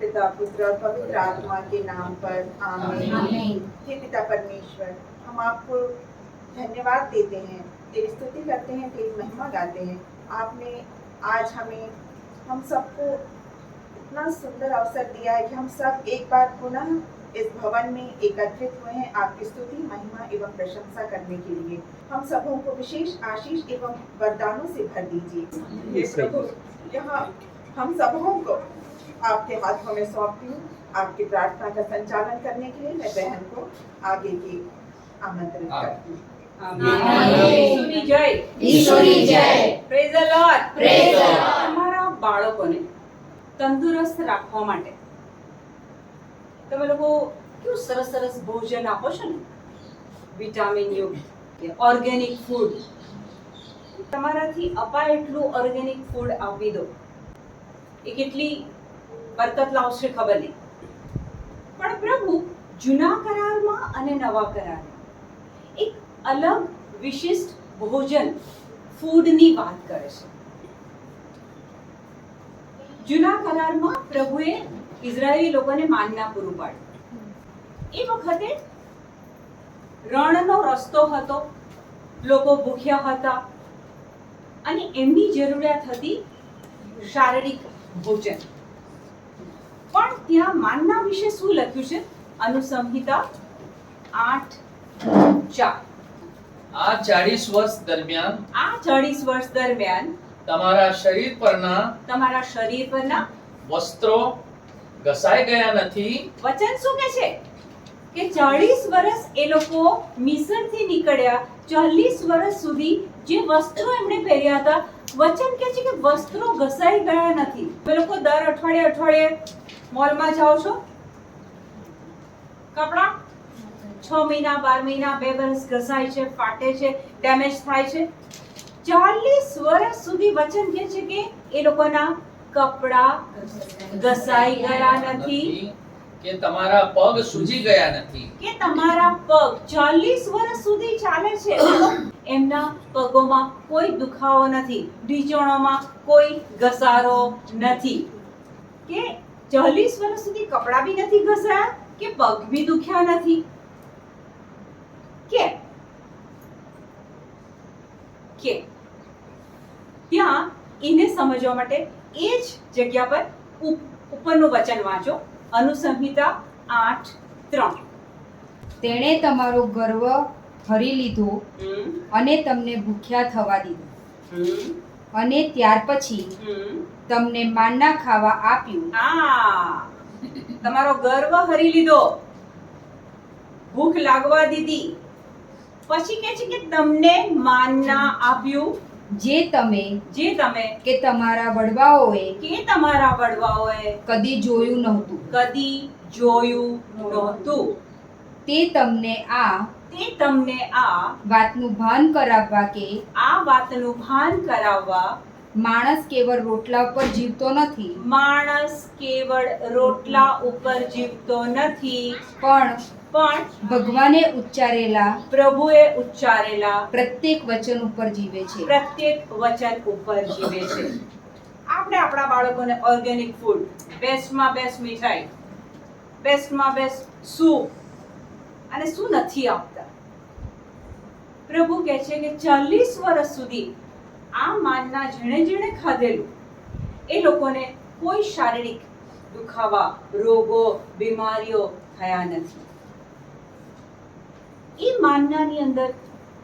पिता पुत्र और पवित्र आत्मा के नाम पर आमीन। हे पिता परमेश्वर हम आपको धन्यवाद देते हैं तेरी स्तुति करते हैं तेरी महिमा गाते हैं। आपने आज हमें हम सबको इतना सुंदर अवसर दिया है कि हम सब एक बार पुनः इस भवन में एकत्रित हुए हैं आपकी स्तुति महिमा एवं प्रशंसा करने के लिए। हम सबों को विशेष आशीष एवं वरदानों से भर दीजिए। प्रभु। यहाँ हम सबों को आपके हाथों में सौंपती हूँ आपकी प्रार्थना का संचालन करने के लिए मैं बहन को आगे की आमंत्रित करती हूँ ઈસુની જય ઈશ્વરી જય praise the lord Praise the Lord. તમારા બાળકોને તંદુરસ્ત રાખવા માટે તમે લોકો કેવું સરસ સરસ ભોજન આપો છો ને વિટામિન યુક્ત ઓર્ગેનિક ફૂડ તમારાથી અપાય એટલું ઓર્ગેનિક ફૂડ આપી દો એ કેટલી બરકત લાવશે ખબર નહીં. પણ પ્રભુ, જૂના કરારમાં અને નવા કરારમાં એક અલગ વિશિષ્ટ ભોજન ફૂડની વાત કરે છે. જૂના કરારમાં પ્રભુએ ઇઝરાયેલી લોકોને માનના પૂરું પાડ્યું. એ વખતે રણનો રસ્તો હતો, લોકો ભૂખ્યા હતા અને એમની જરૂરિયાત હતી શારીરિક ભોજન. પણ ત્યાં માનના વિશે શું લખ્યું છે? અનુસંહિતા આઠ ચાર. આ ચાળીસ વર્ષ દરમિયાન આ ચાળીસ વર્ષ દરમિયાન તમારા શરીર પરના તમારા શરીર પરના વસ્ત્રો ઘસાઈ ગયા નથી? વચન શું કે છે? કે ચાળીસ વર્ષ એ લોકો મિસરથી નીકળ્યા ચાલીસ વર્ષ સુધી જે વસ્ત્રો એમણે પહેર્યા હતા વચન કે છે કે વસ્ત્રો ઘસાઈ ગયા નથી. એ લોકો દર અઠવાડિયે અઠવાડિયે મોલમાં જાઓ છો? કપડા? છ મહિના બાર મહિના બે વર્ષ ઘસાય છે ફાટે છે ડેમેજ થાય છે. ચાલીસ વર્ષ સુધી વચન કે છે કે એ લોકોના કપડા ઘસાઈ ગયા નથી. કે તમારા પગ સૂજી ગયા નથી. કે તમારા પગ ચાલીસ વર્ષ સુધી ચાલે છે. એમના પગોમાં કોઈ દુખાવો નથી ઢીચણોમાં કોઈ ઘસારો નથી. કે ચાલીસ વર્ષ સુધી કપડા બી નથી ઘસાયા કે પગ બી દુખ્યા નથી? કે? કે? ત્યાં એને સમજવા માટે એ જ જગ્યા પર ઉપ- ઉપરનું વચન વાંચો. અનુસંહિતા આઠ ત્રણ. તેણે તમારો ગર્વ હરી લીધો અને તમને ભૂખ્યા થવા દીધું. અને ત્યાર પછી તમને માનના ખાવા આપ્યું. આ તમારો ગર્વ હરી લીધો. ભૂખ લાગવા દીધી. પછી કે છે કે તમને માનના આપ્યું. જે તમે જે તમે કે તમારા વડવાઓએ કે તમારા વડવાઓએ કદી જોયું નહોતું. કદી જોયું નહોતું. તે તમને આ તે તમને આ વાતનું ભાન કરાવવા કે આ વાતનું ભાન કરાવવા માણસ કેવળ રોટલા ઉપર જીવતો નથી. માણસ કેવળ રોટલા ઉપર જીવતો નથી. પણ પણ ભગવાને ઉચ્ચારેલા પ્રભુએ ઉચ્ચારેલા પ્રત્યેક વચન ઉપર જીવે છે. પ્રત્યેક વચન ઉપર જીવે છે. આપણે આપણા બાળકોને ઓર્ગેનિક ફૂડ બેસ્ટમાં બેસ્ટ મીઠાઈ બેસ્ટમાં બેસ્ટ સૂપ અને શું નથી આપતા પ્રભુ કહે છે કે ચાલીસ વર્ષ સુધી આ માનના જેણે જેણે ખાધેલું, એ લોકોને કોઈ શારીરિક દુખાવા, રોગો, બીમારીઓ થયા નથી. એ માનનાની અંદર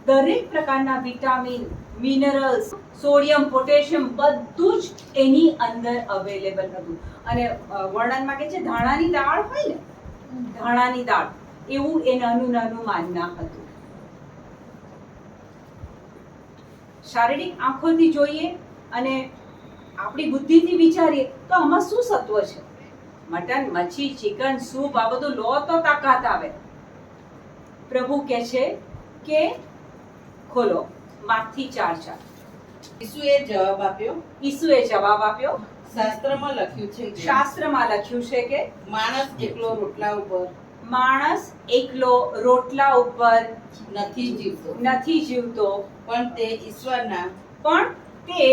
દરેક પ્રકારના વિટામિન, મિનરલ્સ, સોડિયમ, પોટેશિયમ બધું જ એની અંદર અવેલેબલ હતું. અને વર્ણનમાં કે છે ધાણાની દાળ હોય ને? ધાણાની દાળ. એવું એ નાનું નાનું માનના હતું. શારીરિક આંખોથી જોઈએ અને આપણી બુદ્ધિથી વિચારીએ તો આમાં શું સત્વ છે? મટન મચ્છી ચિકન સૂપ આ બધું લો તો તાકાત આવે. પ્રભુ કહે છે કે ખોલો માથી ચાર ચાર. ઈસુએ જવાબ આપ્યો. ઈસુએ જવાબ આપ્યો. શાસ્ત્રમાં લખ્યું છે શાસ્ત્રમાં લખ્યું છે કે માણસ એકલો રોટલા ઉપર માણસ એકલો રોટલા ઉપર નથી જીવતો. નથી જીવતો પણ તે ઈશ્વરના પણ તે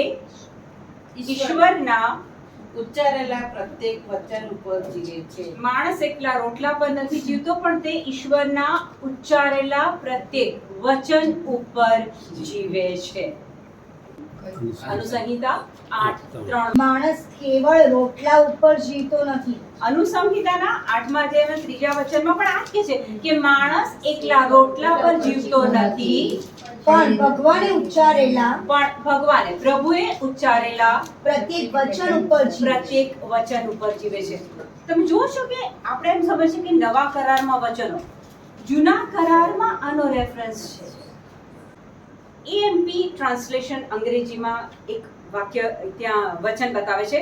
ઈશ્વરના ઉચ્ચારેલા પ્રત્યેક વચન ઉપર જીવે છે. માણસ એકલા રોટલા પર નથી જીવતો પણ તે ઈશ્વરના ઉચ્ચારેલા પ્રત્યેક વચન ઉપર જીવે છે. અનુસંહિતા આઠ ત્રણ. માણસ કેવળ રોટલા ઉપર જીવતો નથી. અનુસંહિતાના આઠમા અધ્યાયના ત્રીજા વચનમાં પણ આ જ કહે છે કે માણસ એકલા રોટલા પર જીવતો નથી. પણ ભગવાને ઉચ્ચારેલા પણ ભગવાને પ્રભુએ ઉચ્ચારેલા પ્રત્યેક વચન ઉપર પ્રત્યેક વચન ઉપર જીવે છે. તમે જુઓ છો કે આપણે એમ સમજીએ કે નવા કરારમાં વચનો જૂના કરારમાં આનો રેફરન્સ છે. એએમપી ટ્રાન્સલેશન અંગ્રેજીમાં એક વાક્ય ત્યાં વચન બતાવે છે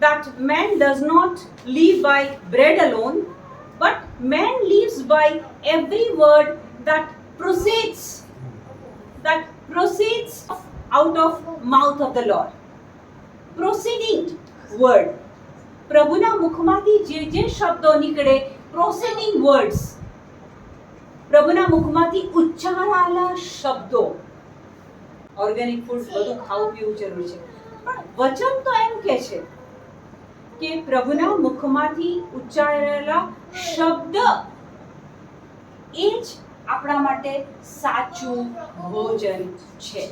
that man does not live by bread alone but man lives by every word that proceeds that proceeds out of mouth of the lord proceeding word પ્રભુના મુખમાંથી જે જે શબ્દો નીકળે પ્રોસીડિંગ વર્ડ્સ પ્રભુના મુખમાંથી ઉચ્ચારાયેલા શબ્દો ઓર્ગેનિક ફૂડ બધું ખાવું પીવું જરૂરી છે. પણ વચન તો એમ કે છે કે પ્રભુના મુખમાંથી ઉચ્ચારેલા શબ્દ એ જ આપણા માટે સાચું ભોજન છે.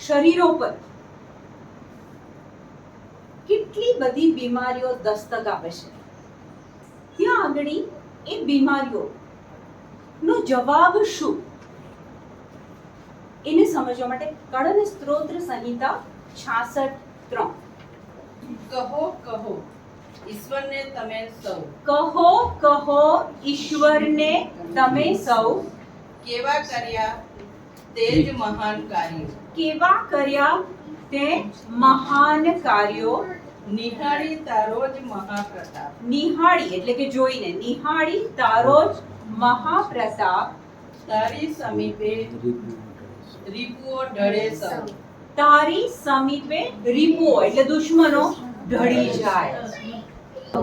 શરીરો પર કેટલી બધી બીમારીઓ દસ્તક આપે છે. ત્યાં આગળ એ બીમારીઓ નો જવાબ શું? એને સમજવા માટે કળન સ્ત્રોત્ર સંહિતા છાસઠ ત્રણ. કહો કહો ઈશ્વરને તમે સૌ. કહો કહો ઈશ્વરને તમે સૌ. કેવા કર્યા? તે મહાન કાર્યો. કેવા કર્યા? તે મહાન કાર્યો. નિહાળી તારો જ મહાપ્રતાપ. નિહાળી એટલે કે જોઈને. નિહાળી તારો જ મહાપ્રતાપ. તારી સમીપે રીપુઓ ઢળે તારી સમીપે રીપુઓ એટલે દુશ્મનો ઢળી જાય.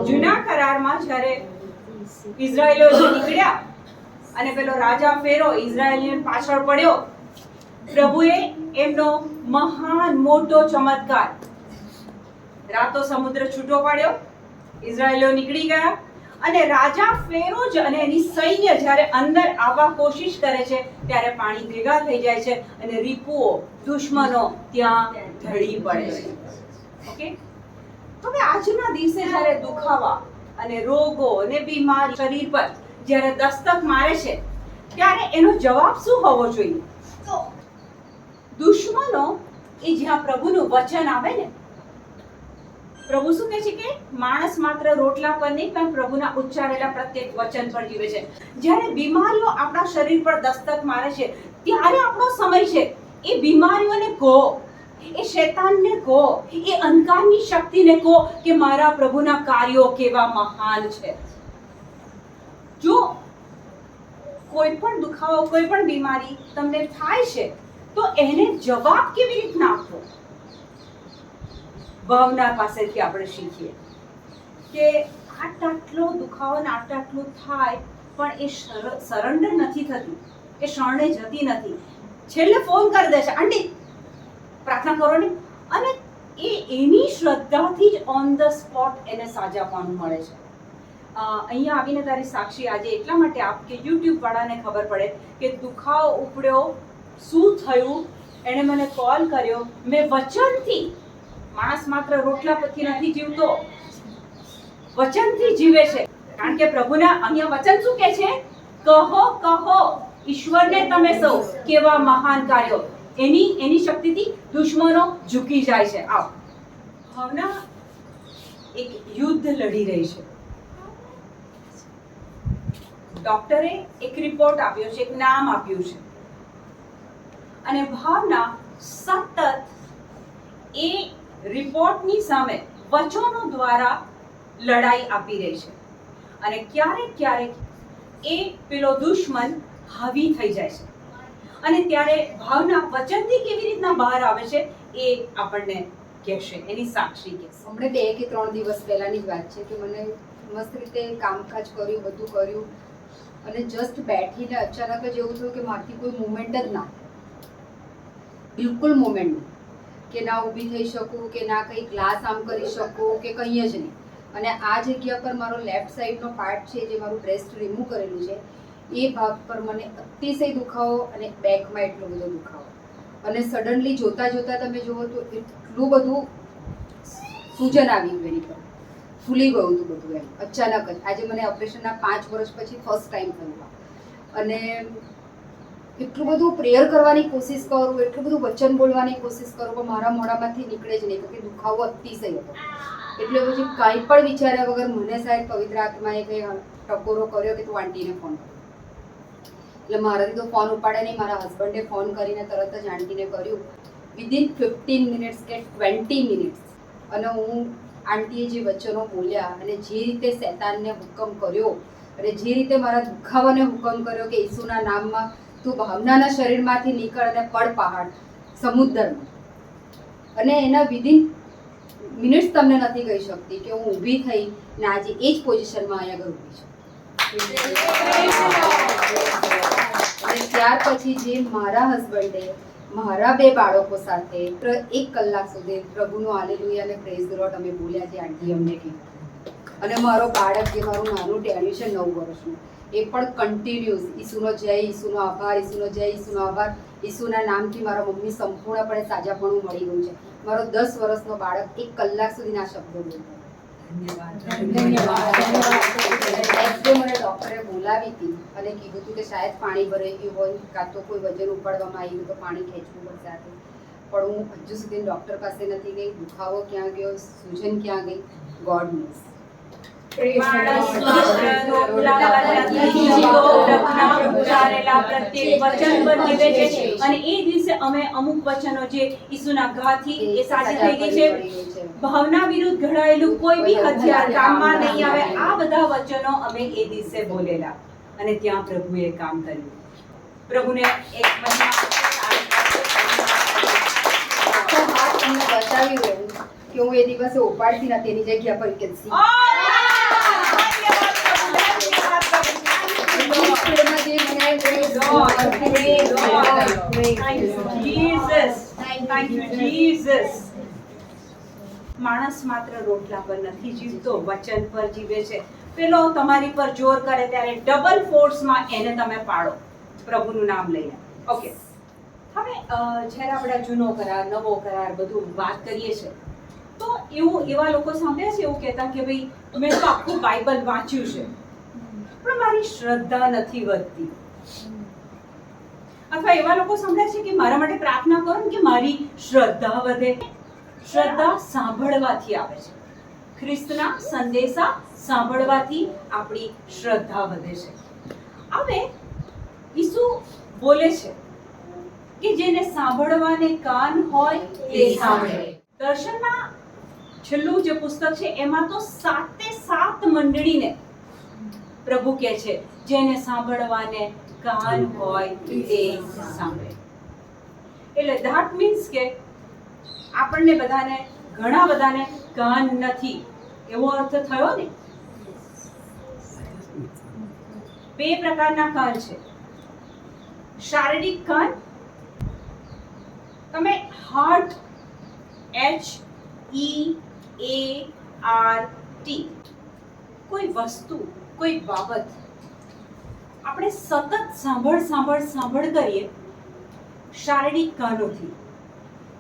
જૂના કરારમાં જ્યારે ઇઝરાયેલીઓ નીકળ્યા અને પેલો રાજા ફેરો ઇઝરાયેલીઓ પાછળ પડ્યો પ્રભુએ એમનો મહાન મોટો ચમત્કાર. રાતો સમુદ્ર છૂટો પાડ્યો ઇઝરાયેલીઓ નીકળી ગયા અને રાજા ફેરોજ અને એની સૈન્ય જ્યારે અંદર આવવા કોશિશ કરે છે ત્યારે પાણી ભેગા થઈ જાય છે અને રીપુઓ દુશ્મનો ત્યાં ઢળી પડે છે. ઓકે? હવે આજના દિવસે જ્યારે દુખાવા અને રોગો અને બીમારી શરીર પર જ્યારે દસ્તક મારે છે ત્યારે એનો જવાબ શું હોવો જોઈએ? દુશ્મનો એ જ્યાં પ્રભુનું વચન આવે ને પ્રભુ શું કહે છે કે માણસ માત્ર રોટલા પર નહીં, પણ પ્રભુના ઉચ્ચારેલા પ્રત્યેક વચન પર જીવે છે. જ્યારે બીમારીઓ આપણા શરીર પર દસ્તક મારે છે, ત્યારે આપણો સમય છે. એ બીમારીઓને કહો, એ શૈતાનને કહો, એ અંધકારની શક્તિને કહો કે મારા પ્રભુના કાર્યો કેવા મહાન છે. જો કોઈ પણ દુખાવો, કોઈ પણ બીમારી તમને થાય છે, તો એને જવાબ કેવી રીતના આપવો? ભાવના પાસેથી આપણે શીખીએ. કે આટ આટલો દુખાવો ને આટ આટલું થાય, પણ એ સરેન્ડર નથી થતી. એ શરણે જતી નથી. છેલ્લે ફોન કરી દેશે આંટી, પ્રાર્થના કરો ને. અને એ એની શ્રદ્ધાથી જ ઓન ધ સ્પોટ એને સાજાપણું મળે છે. અહીંયા આવીને તારી સાક્ષી આજે એટલા માટે આપ કે યુટ્યુબ વાળાને ખબર પડે કે દુખાવો ઉપડ્યો, શું થયું? એણે મને કોલ કર્યો. મેં વચનથી માણસ માત્ર રોટલા પરથી નથી જીવતો, વચનથી જીવે છે. કારણ કે પ્રભુના અહીંયા વચન શું કહે છે? કહો કહો, ઈશ્વરને તમે સૌ કેવા મહાન કાર્યો. એની એની શક્તિથી દુશ્મનો ઝૂકી જાય છે. આવ. ભાવના એક યુદ્ધ લડી રહી છે. ડોક્ટરે એક રિપોર્ટ આપ્યો છે, એક નામ આપ્યું છે. અને ભાવના સતત એ રિપોર્ટની સામે વચનો દ્વારા લડાઈ આપી રહી છે. અને ક્યારેક ક્યારેક એ પેલો દુશ્મન હાવી થઈ જાય છે. અને ત્યારે ભાવના વચનથી કેવી રીતના બહાર આવે છે એ આપણને કહેશે, એની સાક્ષી કહેશે. હમણાં બે કે ત્રણ દિવસ પહેલાની વાત છે કે મને મસ્ત રીતે કામકાજ કર્યું, બધું કર્યું અને જસ્ટ બેઠીને અચાનક જ એવું થયું કે મારથી કોઈ મુવમેન્ટ જ ના. બિલકુલ મુવમેન્ટ નહીં કે ના ઊભી થઈ શકું, કે ના કંઈ ગ્લાસ આમ કરી શકું, કે કંઈ જ નહીં. અને આ જગ્યા પર મારો લેફ્ટ સાઈડનો પાર્ટ છે, જે મારું બ્રેસ્ટ રિમૂવ કરેલું છે, એ ભાગ પર મને અતિશય દુખાવો અને બેકમાં એટલો બધો દુખાવો. અને સડનલી જોતા જોતા તમે જુઓ તો એટલું બધું સૂજન આવી ગયું એની પર. ફૂલી ગયું હતું બધું એમ. અચાનક જ. આજે મને ઓપરેશનના પાંચ વર્ષ પછી ફર્સ્ટ ટાઈમ થયું અને એટલું બધું પ્રેયર કરવાની કોશિશ કરું, એટલું બધું વચન બોલવાની કોશિશ કરું, પણ મારા મોઢામાંથી નીકળે જ નહીં કે દુખાવો અતિશય હતો. એટલે પછી કાંઈ પણ વિચાર્યા વગર મને સાહેબ પવિત્ર આત્માએ કંઈ ટકોરો કર્યો કે તું આંટીને ફોન કર. એટલે મારાથી તો ફોન ઉપાડે નહીં, મારા હસબન્ડે ફોન કરીને તરત જ આંટીને કર્યું. વિધિન ફિફ્ટીન મિનિટ્સ કે ટ્વેન્ટી મિનિટ્સ અને હું આંટીએ જે વચનો બોલ્યા અને જે રીતે શેતાનને હુકમ કર્યો અને જે રીતે મારા દુખાવાને હુકમ કર્યો કે ઈસુના નામમાં તું ભાવનાના શરીરમાંથી નીકળ અને પડ પહાડ, સમુદ્રમાં. અને એના વિધિન મિનિટ્સ તમને નથી કહી શકતી કે હું ઊભી થઈ ને આજે એ જ પોઝિશનમાં અહીંયા આગળ ઊભી છું. અને ત્યાર પછી જે મારા હસબન્ડે મારા બે બાળકો સાથે એક કલાક સુધી પ્રભુનું હાલેલુયા અને પ્રેઝ ધ અમે બોલ્યા જે આંટી અમને કીધું. અને મારો બાળક જે મારું નાનું છે નવ વર્ષનું. એ પણ કન્ટિન્યુઅસ ઈસુનો જય ઈસુનો આભાર ઈસુનો જય ઈસુનો આભાર. ઈસુના નામથી મારા મમ્મી સંપૂર્ણપણે સાજાપણું મળી ગયું છે. મારો દસ વર્ષનો બાળક એક કલાક સુધીના શબ્દો બોલતો ધન્યવાદ. મને ડોક્ટરે બોલાવી હતી અને કીધું હતું કે શાયદ પાણી ભરાઈ ગયું હોય કાં તો કોઈ વજન ઉપાડવામાં આવ્યું તો પાણી ખેંચવું પડશે પણ હું હજુ સુધી ડોક્ટર પાસે નથી ગઈ. દુખાવો ક્યાં ગયો? સૂજન ક્યાં ગઈ? ગોડ નોઝ એ દિવસે ભાવના વિરુદ્ધ ઘડાયેલું કોઈ બી હથિયાર કામમાં નહીં આવે. આ બધા વચનો અમે એ દિવસે બોલેલા અને ત્યાં પ્રભુએ કામ કર્યું. પ્રભુને એક મહિના એવું કે હું એ દિવસે ઉપાડતી નથી, એની જગ્યા પર માણસ માત્ર રોટલા પર નથી જીવતો, વચન પર જીવે છે. પેલો તમારી પર જોર કરે ત્યારે ડબલ ફોર્સમાં એને તમે પાડો. પ્રભુનું નામ લઈને. ઓકે હવે જ્યારે આપણે જૂનો કરાર, નવો કરાર બધું વાત કરીએ છીએ, તો એવું એવા લોકો સાંભળ્યા છે? એવું કહેતા કે ભાઈ, મેં તો આખું બાઇબલ વાંચ્યું છે. પણ મારી શ્રદ્ધા નથી વધતી. અથવા એવા લોકો સાંભળ્યા છે કે મારા માટે પ્રાર્થના કરો કે મારી શ્રદ્ધા વધે. શ્રદ્ધા સાંભળવાથી આવે છે. ખ્રિસ્તના સંદેશા સાંભળવાથી આપણી શ્રદ્ધા વધે છે. હવે ઈસુ બોલે છે કે જેને સાંભળવાને કાન હોય તે સાંભળે. દર્શનના છેલ્લું જે પુસ્તક છે, એમાં તો સાતે સાત મંડળીને પ્રભુ કહે છે, જેને સાંભળવાને કાન હોય તે સાંભળે. એટલે ધેટ મીન્સ કે આપણને બધાને, ઘણા બધાને કાન નથી. એવો અર્થ થયો ને? બે પ્રકારના કાન છે. શારીરિક કાન, તમે heart H E A R T કોઈ વસ્તુ, કોઈ બાબત આપણે સતત સાંભળ સાંભળ સાંભળ કરીએ શારીરિક કાનોથી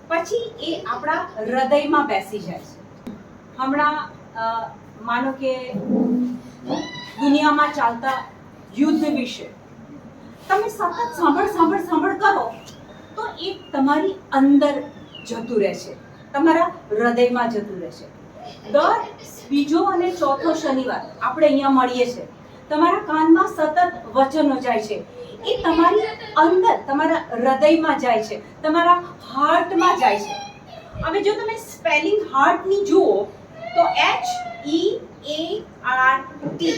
પછી એ આપણા હૃદયમાં બેસી જાય છે. હમણાં માનો કે દુનિયામાં ચાલતા યુદ્ધ વિશે. તમે સતત સાંભળ સાંભળ સાંભળ કરો તો એ તમારી અંદર જતું રહેશે તમારા હૃદયમાં જતું રહેશે દર બીજો અને ચોથો શનિવાર આપણે અહીંયા મળીએ છીએ. તમારા કાનમાં સતત વચનો જાય છે. એ તમારી અંદર તમારા હૃદયમાં જાય છે. તમારા હાર્ટમાં જાય છે. હવે જો તમે સ્પેલિંગ હાર્ટની જુઓ તો H E A R T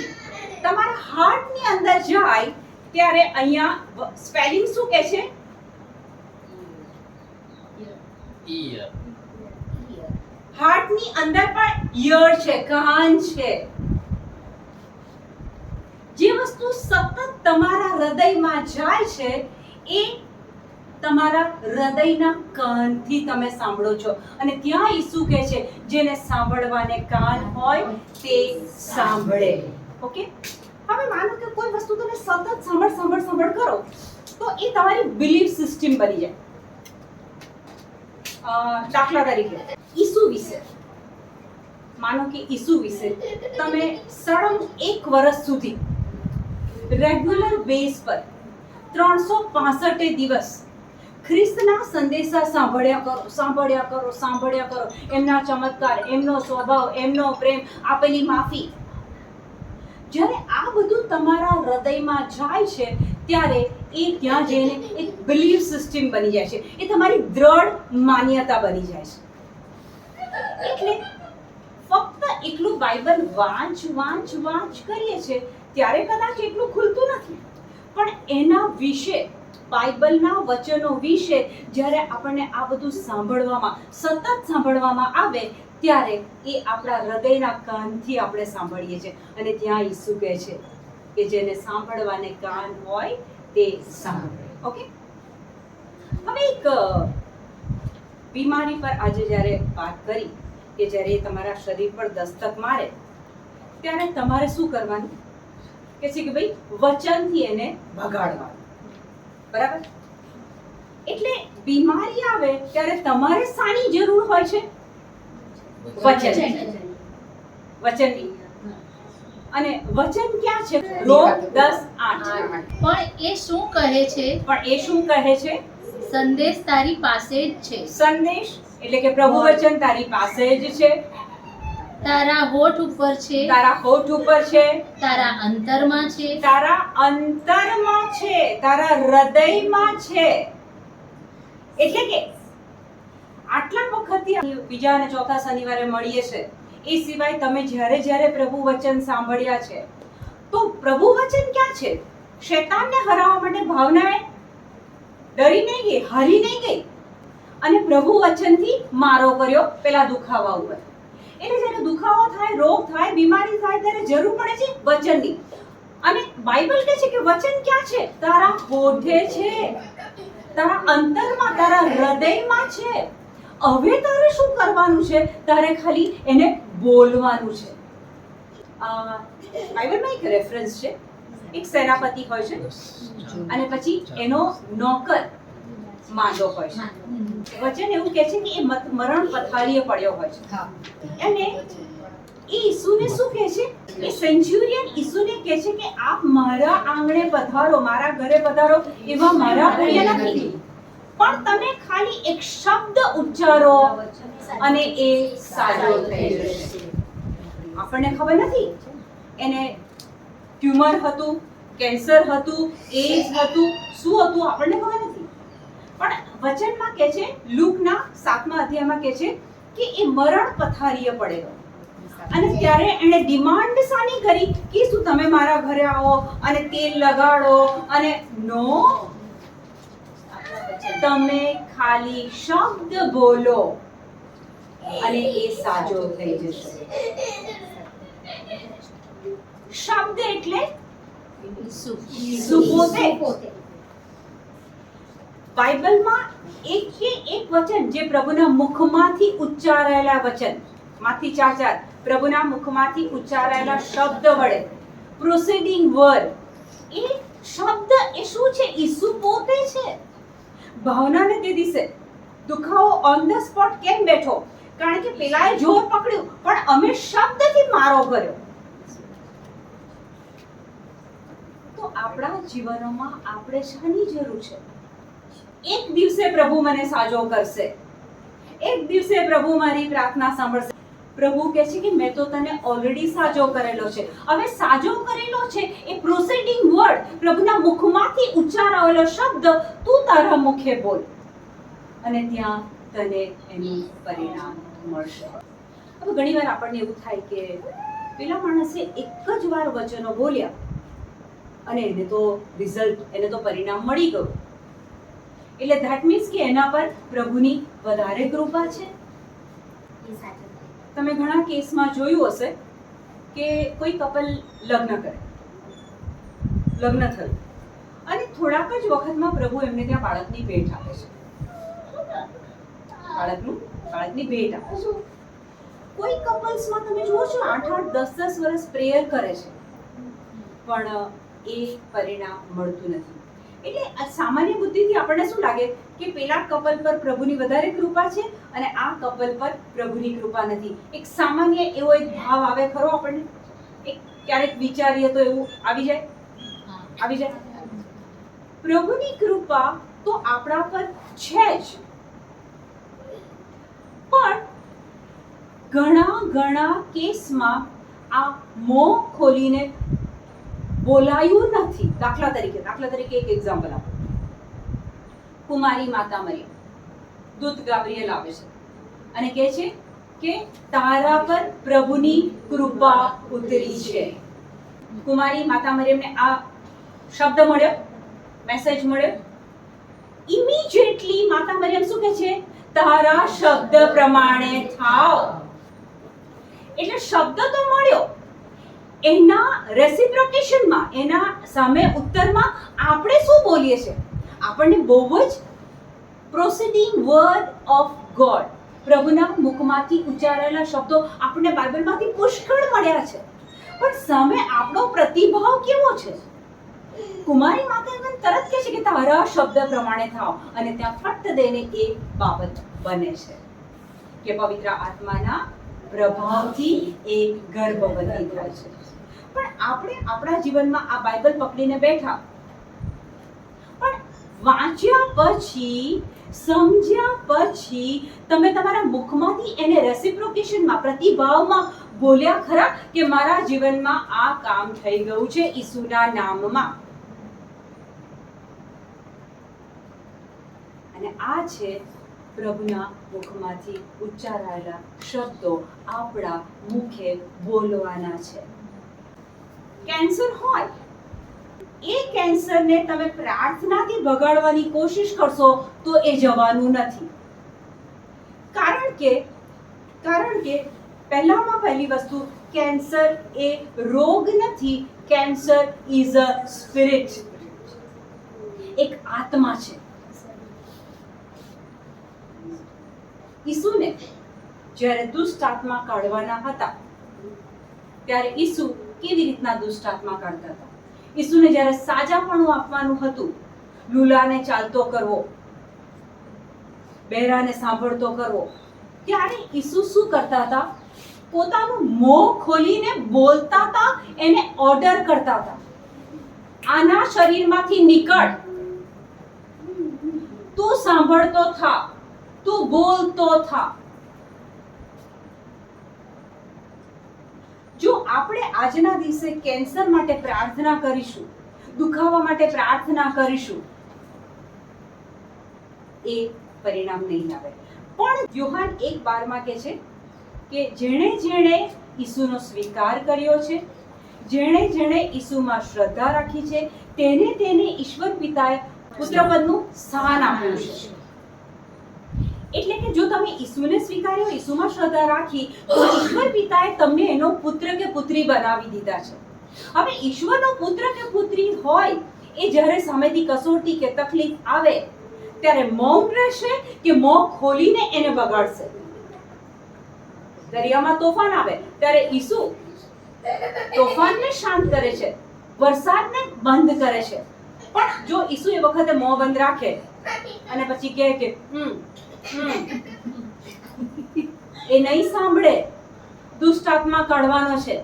તમારા હાર્ટની અંદર જાય ત્યારે અહીંયા સ્પેલિંગ શું કહે છે? હાર્ટની અંદર પણ યર છે કાન છે. જે વસ્તુ સતત તમારા હૃદયમાં જાય છે, એ તમારા હૃદયના કાનથી તમે સાંભળો છો. અને ત્યાં ઈસુ કહે છે, જેને સાંભળવાને કાન હોય તે સાંભળે. ઓકે? હવે માનો કે કોઈ વસ્તુ તમે સતત સાંભળ સાંભળ સાંભળ કરો, તો એ તમારી બિલીફ સિસ્ટમ બની જાય. દાખલા તરીકે, ઈસુ વિશે. માનો કે ઈસુ વિશે. તમે સળંગ એક વર્ષ સુધી રેગ્યુલર બેઝ પર ત્રણસો પાસઠે દિવસ ખ્રિસ્તના સંદેશા સાંભળ્યા કરો સાંભળ્યા કરો સાંભળ્યા કરો. એમના ચમત્કાર, એમનો સ્વભાવ, એમનો પ્રેમ, આપેલી માફી. જ્યારે આ બધું તમારા હૃદયમાં જાય છે, ત્યારે એ ત્યાં જઈને એક બિલીફ સિસ્ટમ બની જાય છે. એ તમારી દ્રઢ માન્યતા બની જાય છે. એટલે ફક્ત એકલું બાઇબલ વાંચ વાંચ વાંચ કરીએ છે ત્યારે કદાચ એટલું ખુલતું નથી. પણ એના વિશે, બાઇબલના વચનો વિશે જ્યારે આપણને આ બધું સાંભળવામાં, સતત સાંભળવામાં આવે, ત્યારે એ આપણા હૃદયના કાનથી આપણે સાંભળીએ છીએ. અને ત્યાં ઈસુ કહે છે કે જેને સાંભળવાને કાન હોય તે સાંભળે. ઓકે હવે એક બીમારી પર આજે જ્યારે વાત કરી કે જ્યારે તમારા શરીર પર દસ્તક મારે, ત્યારે તમારે શું કરવાનું? કે છે કે ભાઈ વચનથી એને ભગાડવાનું બરાબર? એટલે બીમારી આવે ત્યારે તમારે સાની જરૂર હોય છે? વચન. વચનની. અને વચન ક્યાં છે? રોમ દસ આઠ. પણ એ શું કહે છે? પણ એ શું કહે છે? સંદેશ તારી પાસે જ છે. સંદેશ એટલે કે પ્રભુ વચન તારી પાસે જ છે. તારા હોઠ ઉપર છે. તારા હોઠ ઉપર છે. તારા અંતરમાં છે. તારા અંતરમાં છે. તારા હૃદયમાં છે. એટલે કે આટલા વખતથી બીજા અને ચોથા શનિવારે મળીએ છે. એ સિવાય તમે જ્યારે જ્યારે પ્રભુ વચન સાંભળ્યા છે તો પ્રભુ વચન ક્યાં છે? શૈતાનને હરાવવા માટે ભાવનાએ ડરી નહીં ગઈ હારી નહીં ગઈ. અને પ્રભુ વચનથી મારો કર્યો પેલા દુખાવા ઉપર. એટલે જ્યારે દુખાવો થાય, રોગ થાય, બીમારી થાય, ત્યારે જરૂર પડે છે વચનની. અને બાઇબલ કહે છે કે વચન ક્યાં છે? તારા હોઠે છે. તારા અંતરમાં, તારા હૃદયમાં છે. હવે તારે શું કરવાનું છે? તારે ખાલી એને બોલવાનું છે. બાઇબલમાં એક રેફરન્સ છે. એક સેનાપતિ હોય છે. અને પછી એનો નોકર. માંદો હોય છે. વચન એવું કહે છે કે એ મરણ પથારીએ પડ્યો હોય છે. અને એ ઈસુને શું કહે છે? એ સેન્ચ્યુરિયન ઈસુને કહે છે કે આપ મારા આંગણે પધારો મારા ઘરે પધારો એવા મારા પ્રિય નથી. પણ તમે ખાલી એક શબ્દ ઉચ્ચારો અને એ સાજો થઈ જશે. આપણને ખબર નથી? એને ટ્યુમર હતું કેન્સર હતું એજ હતું શું હતું? આપણને ખબર નથી? પણ વચનમાં કહે છે લુકના સાતમા અધ્યાયમાં કહે છે કે એ મરણ પથારીએ પડેલો. અને ત્યારે એણે ડિમાન્ડ સાની કરી કે શું તમે મારા ઘરે આવો અને તેલ લગાડો અને નો. તમે ખાલી શબ્દ બોલો અને એ સાજો થઈ જશે. શબ્દ એટલે? સુપોતે પોતે બાઇબલમાં એક એક વચન જે પ્રભુના મુખમાંથી ઉચ્ચારાયેલા વચન. માંથી ચાર પ્રભુના મુખમાંથી ઉચ્ચારાયેલા શબ્દ વડે. પ્રોસીડિંગ વર્ડ એ શબ્દ એ શું છે? ઈસુ પોતે છે. ભાવનાને તે દિવસે દુખાવો ઓન ધ સ્પોટ કેમ બેઠો? કારણ કે પેલાએ જોર પકડ્યું, પણ અમે શબ્દથી મારો કર્યો તો આપણા જીવનોમાં આપણે શાની જરૂર છે? એક દિવસે પ્રભુ મને સાજો કરશે. એક દિવસે પ્રભુ મારી પ્રાર્થના સાંભળશે. પ્રભુ કહે છે કે મેં તો તને ઓલરેડી સાજો કરેલો છે. હવે સાજો કરેલો છે એ પ્રોસેડિંગ વર્ડ પ્રભુના મુખમાંથી ઉચ્ચારાયેલો શબ્દ તું તારા મુખે બોલ. અને ત્યાં તને એનું પરિણામ મળશે. હવે ઘણીવાર આપણને એવું થાય કે પેલા માણસે એક જ વાર વચનો બોલ્યા. અને એને તો રિઝલ્ટ એને તો પરિણામ મળી ગયું. એટલે ધેટ મીન્સ કે એના પર પ્રભુની વધારે કૃપા છે. તમે ઘણા કેસમાં જોયું હશે કે કોઈ કપલ લગ્ન કરે. લગ્ન થયું. અને થોડાક જ વખતમાં પ્રભુ એમને ત્યાં બાળકની ભેટ આપે છે. બાળકનું બાળકની ભેટ આપે છે. કોઈ કપલ્સમાં તમે જુઓ છો આઠ આઠ દસ દસ વર્ષ પ્રેયર કરે છે. પણ એ પરિણામ મળતું નથી. એટલે સામાન્ય બુદ્ધિથી આપણને શું લાગે? કે પેલા કપલ પર પ્રભુની વધારે કૃપા છે અને આ કપલ પર પ્રભુની કૃપા નથી. એક સામાન્ય એવો એક ભાવ આવે ખરો આપણને? એક ક્યારેક વિચારીએ તો એવું આવી જાય? આવી જાય? પ્રભુની કૃપા તો આપણા પર છે જ. પણ ઘણા ઘણા કેસમાં આ મોં ખોલીને બોલાયું નથી. દાખલા તરીકે દાખલા તરીકે એક એક્ઝામ્પલ આપો. કુમારી માતા મરિયમ દૂત ગાબ્રિએલ આવે છે. અને કહે છે કે તારા પર પ્રભુની કૃપા ઉતરી છે. કુમારી માતા મરિયમને આ શબ્દ મળ્યો? મેસેજ મળ્યો? ઇમિડિયેટલી માતા મરિયમ શું કહે છે? તારા શબ્દ પ્રમાણે થાવ. એટલે શબ્દ તો મળ્યો એના રેસિપ્રોકેશનમાં, એના સામે ઉત્તરમાં આપણે શું બોલીએ છીએ? આપણને બહુ જ પ્રોસિડિંગ વર્ડ ઓફ ગોડ પ્રભુના મુખમાંથી ઉચ્ચારેલા શબ્દો આપણને બાઇબલમાંથી પુષ્કળ મળ્યા છે. પણ સામે આપણો પ્રતિભાવ કેવો છે? કુમારી માતા તરત કહે છે કે તારા શબ્દ પ્રમાણે થાવ અને ત્યાં ફટ દઈને એ બાબત બને છે. કે પવિત્ર આત્માના પ્રભાવથી એ ગર્ભવતી થાય છે. પણ આપણે આપણા જીવનમાં આ બાઇબલ પકડીને બેઠા. પણ વાંચ્યા પછી, સમજ્યા પછી તમે તમારા મુખમાંથી એને રેસિપ્રોકેશનમાં, પ્રતિભાવમાં બોલ્યા ખરા કે મારા જીવનમાં આ કામ થઈ ગયું છે ઈસુના નામમાં? અને આ છે પ્રભુના મુખમાંથી ઉચ્ચારાયેલા શબ્દો આપણા મુખે બોલવાના છે. કેન્સર હોય? એ કેન્સરને તમે પ્રાર્થનાથી ભગાડવાની કોશિશ કરશો તો એ જવાનું નથી. કારણ કે કારણ કે પહેલામાં પહેલી વસ્તુ, કેન્સર એ રોગ નથી, કેન્સર ઇઝ અ સ્પિરિટ. એક આત્મા છે. ઈસુને જ્યારે દુષ્ટ આત્મા કાઢવાના હતા, ત્યારે ઈસુ કેવી રીતના દુષ્ટ આત્મા કાઢતા હતા? ઈસુને જ્યારે સાજાપણું આપવાનું હતું, લુલાને ચાલતો કરવો બહેરાને સાંભળતો કરવો, ત્યારે ઈસુ શું કરતા હતા? પોતાનું મોં ખોલીને બોલતા હતા, એને ઓર્ડર કરતા હતા. આના શરીરમાંથી નીકળ. તું સાંભળતો થા. તું બોલતો થા જો આપણે આજના દિવસે કેન્સર માટે પ્રાર્થના કરીશું દુખાવા માટે પ્રાર્થના કરીશું એ પરિણામ નહીં આવે પણ યોહાન એક બારમાં કહે છે કે જેણે જેણે ઈસુનો સ્વીકાર કર્યો છે જેણે જેણે ઈસુમાં શ્રદ્ધા રાખી છે તેને તેને ઈશ્વર પિતાએ પુત્રપદનું સ્થાન આપ્યું છે એટલે કે જો તમે ઈસુને સ્વીકાર્યો, ઈસુમાં શ્રદ્ધા રાખી, તો ઈશ્વર પિતાએ તમને એનો પુત્ર કે પુત્રી બનાવી દીધા છે. હવે ઈશ્વરનો પુત્ર કે પુત્રી હોય, એ જ્યારે સામેથી કસોટી કે તકલીફ આવે, ત્યારે મૌન રહેશે કે મોં ખોલીને એને બગાડશે? દરિયામાં તોફાન આવે, ત્યારે ઈસુ તોફાનને શાંત કરે છે, વરસાદને બંધ કરે છે. પણ જો ઈસુ એ વખતે મોં બંધ રાખે, અને પછી કહે કે, હમ એ નહીં સાંભળે. દુષ્ટ આત્મા કાઢવાનો છે.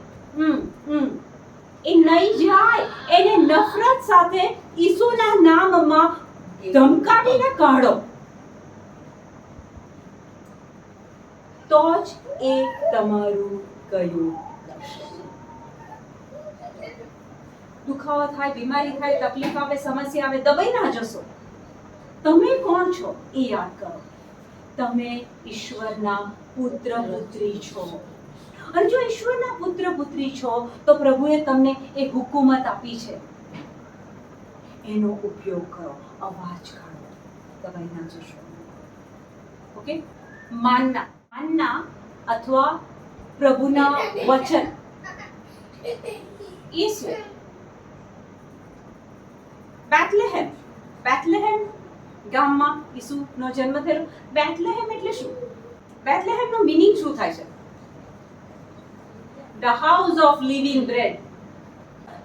એ નહીં જાય. એને નફરત સાથે ઈસુના નામમાં ધમકાવીને કાઢો. તો જ એ તમારું કયું દુખાવો થાય, બીમારી થાય, તકલીફ આવે, સમસ્યા આવે દબાઈ ના જશો. તમે કોણ છો? એ યાદ કરો. તમે ઈશ્વરના પુત્ર પુત્રી છો. અને જો ઈશ્વરના પુત્ર પુત્રી છો, તો પ્રભુએ તમને એ હુકુમત આપી છે. એનો ઉપયોગ કરો. અવાજ કાઢો. દબાઈ ના જશો. ઓકે? માનના. માનના અથવા પ્રભુના વચન. એ શું બેથલેહેમ બેથલેહેમ ગામમાં ઈસુનો જન્મ થયેલો. બેથલેહેમ એટલે શું? બેથલેહેમનો મિનિંગ શું થાય છે? The house of living bread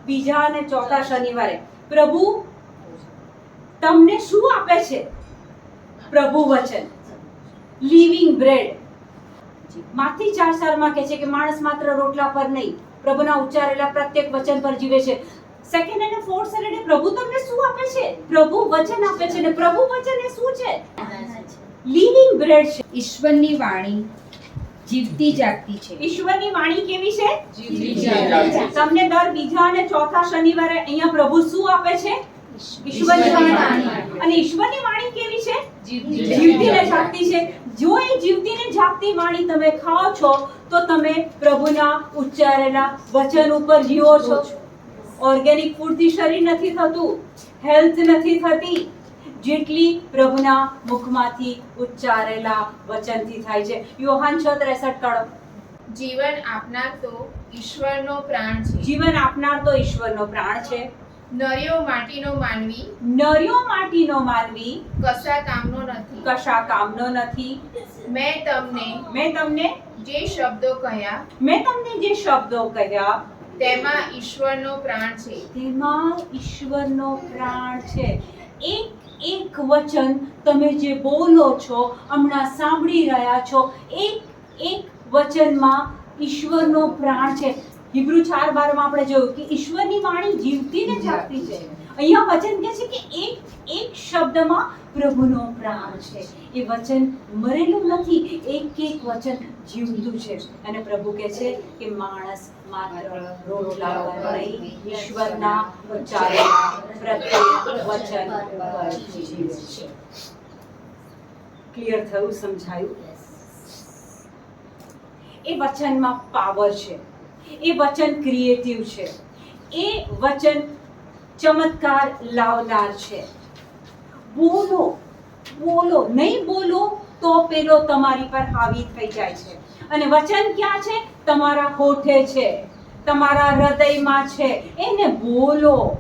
બીજા અને ચોથા શનિવારે પ્રભુ તમને શું આપે છે? પ્રભુ વચન. લિવિંગ બ્રેડ માથી ચાર સારમાં કહે છે કે માણસ માત્ર રોટલા પર નહીં, પ્રભુના ઉચ્ચારેલા પ્રત્યેક વચન પર જીવે છે. સેકન્ડ અને ફોર્થ સેટરડે પ્રભુ તમને શું આપે છે? પ્રભુ વચન આપે છે. અને પ્રભુ વચન એ શું છે? લિવિંગ બ્રેડ છે. ઈશ્વરની વાણી જીવતી જાગતી છે. ઈશ્વરની વાણી કેવી છે? તમને દર બીજા અને ચોથા શનિવારે અહીંયા પ્રભુ શું આપે છે? ઈશ્વરની વાણી. અને ઈશ્વરની વાણી કેવી છે? જીવતી ને જાગતી છે. જો એ જીવતી ને જાગતી વાણી તમે ખાઓ છો તો તમે પ્રભુના ઉચ્ચારેલા વચન ઉપર જીવો છો. ઓર્ગેનિક ફૂડથી શરીર નથી થતું હેલ્થ નથી થતી. જેટલી પ્રભુના મુખમાંથી ઉચ્ચારેલા વચનથી થાય છે. યોહાન છ ત્રેસઠ કાઢો જીવન આપનાર તો ઈશ્વરનો પ્રાણ છે. જીવન આપનાર તો ઈશ્વરનો પ્રાણ છે. નર્યો માટીનો માનવી. નર્યો માટીનો માનવી. કશા કામનો નથી. કશા કામનો નથી. મેં તમને મેં તમને જે શબ્દો કહ્યા મેં તમને જે શબ્દો કહ્યા તેમાં ઈશ્વરનો પ્રાણ છે. તેમાં ઈશ્વરનો પ્રાણ છે. એક એક વચન તમે જે બોલો છો, હમણાં સાંભળી રહ્યા છો, એક એક વચનમાં ઈશ્વરનો પ્રાણ છે. હિબ્રુ ચાર બારમાં આપણે જોયું કે ઈશ્વરની વાણી જીવતી ને જાગતી છે. અહીંયા વચન કહે છે કે એક એક શબ્દમાં પ્રભુનો પ્રાણ છે. એ વચન મરેલું નથી, એક એક વચન જીવતું છે. અને પ્રભુ કહે છે કે માણસ માત્ર રોટલા પર નહીં ઈશ્વરના ઉચ્ચારેલા પ્રત્યેક વચન પર જીવે છે. ક્લિયર થયું, સમજાયું? એ વચનમાં પાવર છે. એ વચન ક્રિએટિવ છે. એ વચન ચમત્કાર લાવનાર છે. બોલો બોલો, નહીં બોલો તો પેલો તમારી પર હાવી થઈ જાય છે. અને વચન ક્યાં છે? તમારા હોઠે છે. તમારા હૃદયમાં છે. એને બોલો.